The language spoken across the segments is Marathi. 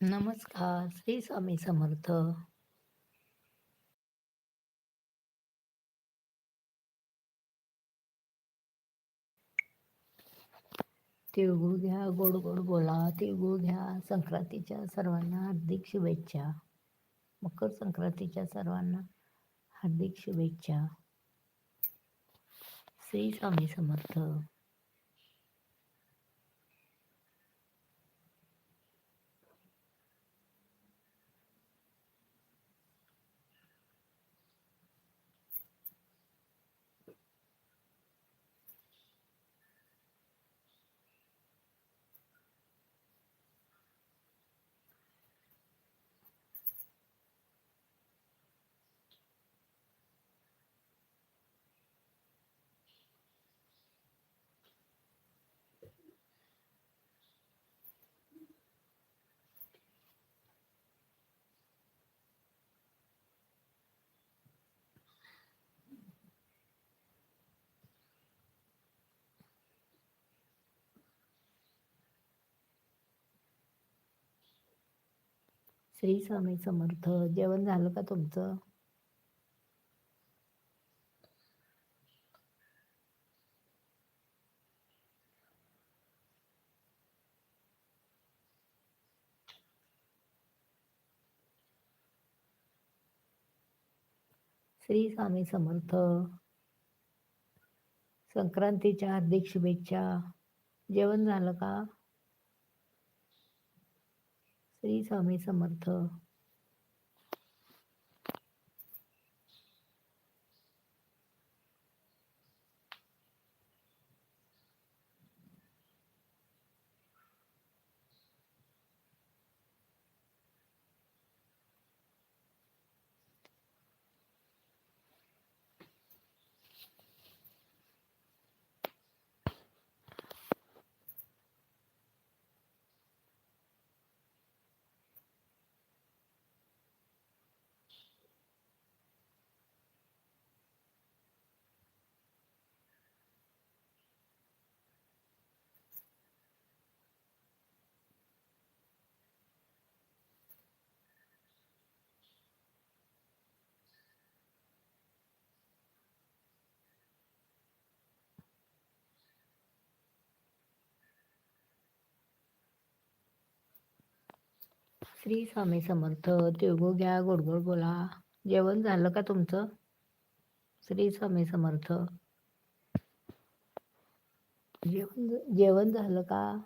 नमस्कार श्री स्वामी समर्थ. तिळगुळ घ्या गोड गोड बोला तिळगुळ घ्या संक्रांतीच्या सर्वांना हार्दिक शुभेच्छा. मकर संक्रांतीच्या सर्वांना हार्दिक शुभेच्छा. श्री स्वामी समर्थ. श्री स्वामी समर्थ. जेवण झालं का तुमचं? श्री स्वामी समर्थ. संक्रांतीच्या हार्दिक शुभेच्छा. जेवण झालं का? श्री स्वामी समर्थ. श्री स्वामी समर्थ तिळगुळ घ्या गोड गोड बोला. जेवण झालं का तुमचं? श्री स्वामी समर्थ. जेवण जेवण झालं का?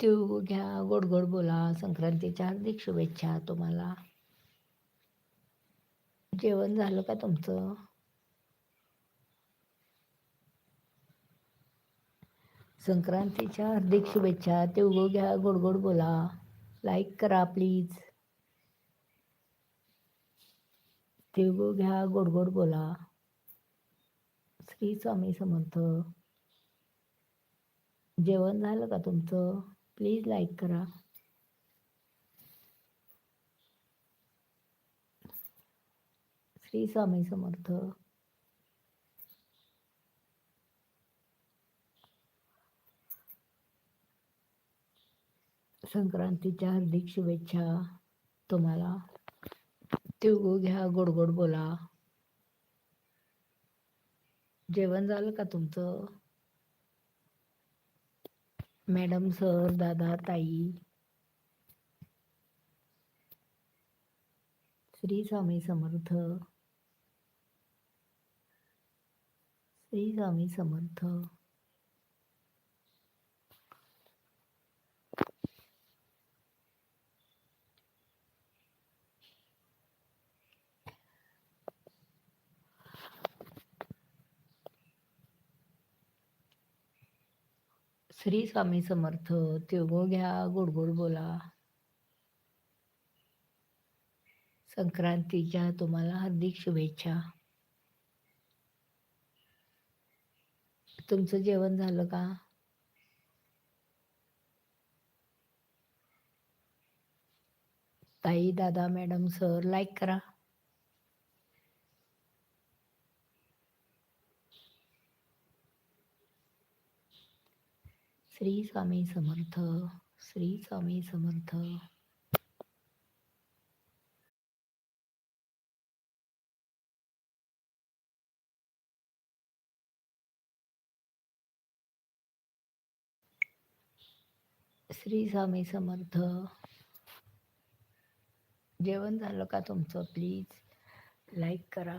तिळगुळ घ्या गोड गोड बोला संक्रांतीच्या हार्दिक शुभेच्छा तुम्हाला. जेवण झालं का तुमचं? संक्रांतीच्या हार्दिक शुभेच्छा तिळगुळ घ्या गोड गोड बोला. लाईक करा प्लीज तिळगुळ घ्या गोड गोड बोला. श्री स्वामी समर्थ. जेवण झालं का तुमचं? प्लीज लाईक करा. श्री स्वामी समर्थ. संक्रांतीच्या हार्दिक शुभेच्छा तुम्हाला. तिळगुळ घ्या गोड गोड बोला. जेवण झालं का तुमचं? मॅडम सर दादा ताई. श्री स्वामी समर्थ. श्री स्वामी समर्थ. श्री स्वामी समर्थ तिळगुळ घ्या गोडगोड बोला. संक्रांतीच्या तुम्हाला हार्दिक शुभेच्छा. तुमचं जेवण झालं का? ताई दादा मॅडम सर लाईक करा. श्री स्वामी समर्थ श्री स्वामी समर्थ. श्री स्वामी समर्थ. जेवण झालं का तुमचं? प्लीज लाईक करा.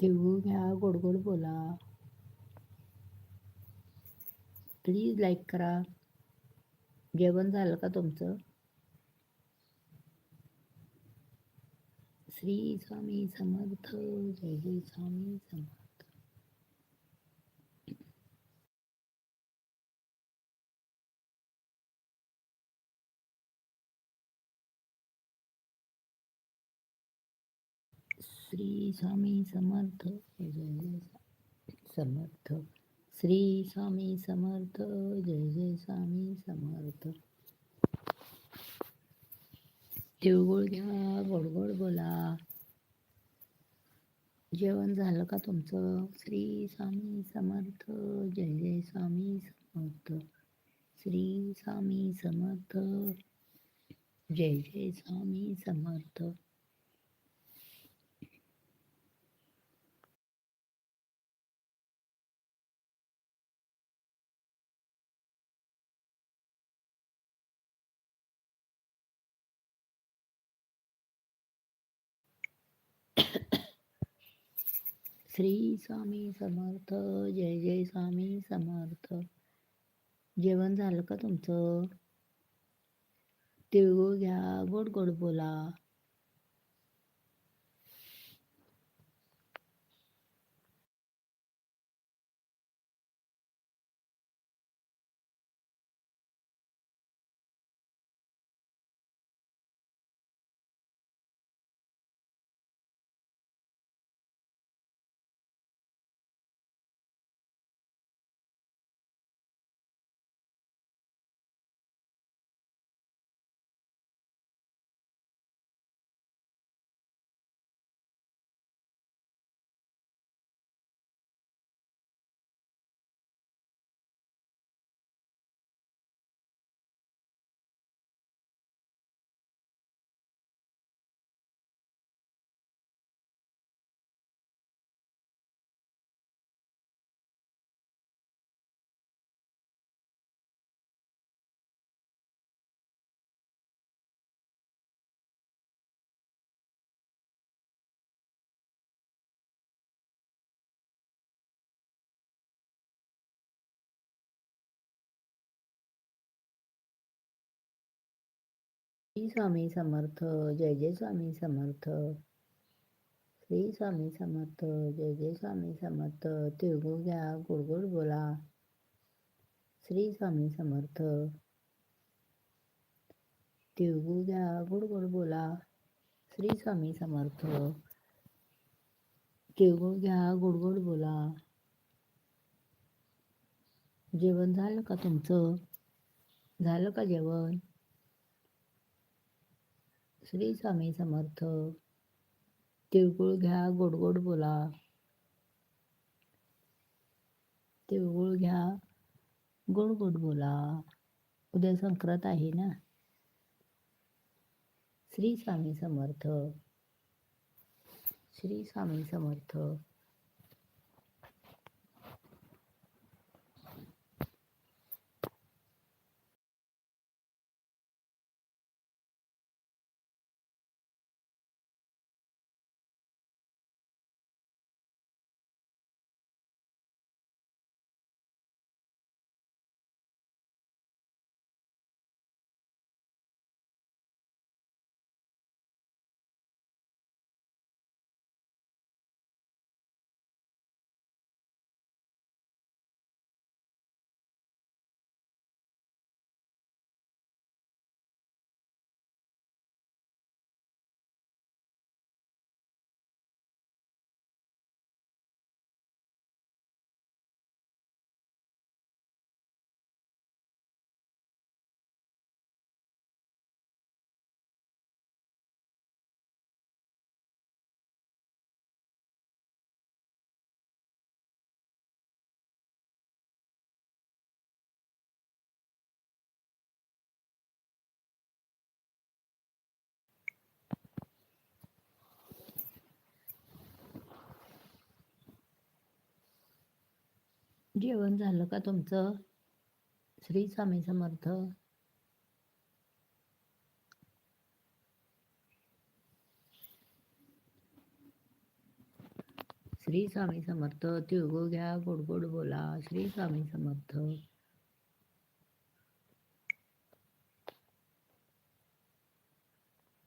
तिळगुळ घ्या गोड गोड बोला. प्लीज लाईक करा. जेवण झालं का तुमचं? श्री स्वामी समर्थ. जय जय स्वामी समर्थ. श्री स्वामी समर्थ. जय जय समर्थ. श्री स्वामी समर्थ जय जय स्वामी समर्थ. तिळगुळ घ्या गोड गोड बोला. जेवण झालं का तुमचं? श्री स्वामी समर्थ जय जय स्वामी समर्थ. श्री स्वामी समर्थ जय जय स्वामी समर्थ. श्री स्वामी समर्थ जय जय स्वामी समर्थ. जेवण झालं का तुमचं? तिळगुळ घ्या गोड गोड बोला. स्वामी समर्थ जय जय स्वामी समर्थ श्री स्वामी समर्थ जय जय स्वामी समर्थ तिळगुळ घ्या गोड बोला श्री स्वामी समर्थ तिळगुळ घ्या गोड बोला श्री स्वामी समर्थ तिळगुळ घ्या गोड बोला जेवण झालं का तुमचं? झालं का जेवण? श्री स्वामी समर्थ तिळगुळ घ्या गोड गोड बोला. तिळगुळ घ्या गोड गोड बोला. उद्या संक्रांत आहे ना? श्री स्वामी समर्थ. श्री स्वामी समर्थ. जेवण झालं का तुमचं? श्री स्वामी समर्थ. श्री स्वामी समर्थ तिळगुळ घ्या गोड गोड बोला. श्री स्वामी समर्थ.